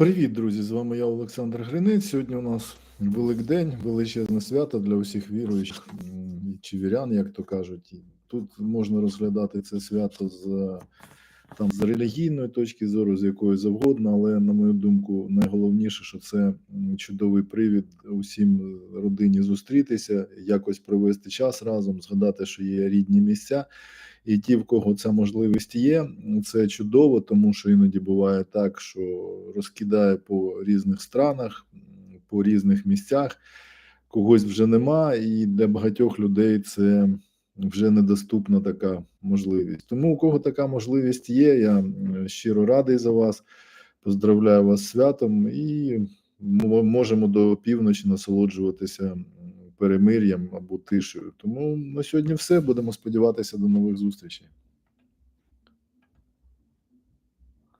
Привіт, друзі! З вами я, Олександр Гринець. Сьогодні у нас Великдень, величезне свято для усіх віруючих чи вірян, як то кажуть. Тут можна розглядати це свято з там з релігійної точки зору, з якої завгодно, але на мою думку, найголовніше, що це чудовий привід усім родині зустрітися, якось провести час разом, згадати, що є рідні місця. І ті, в кого ця можливість є, це чудово, тому що іноді буває так, що розкидає по різних странах, по різних місцях, когось вже нема, і для багатьох людей це вже недоступна така можливість. Тому у кого така можливість є, я щиро радий за вас. Поздравляю вас святом і ми можемо до півночі насолоджуватися перемир'ям або тишею. Тому на сьогодні все. Будемо сподіватися до нових зустрічей.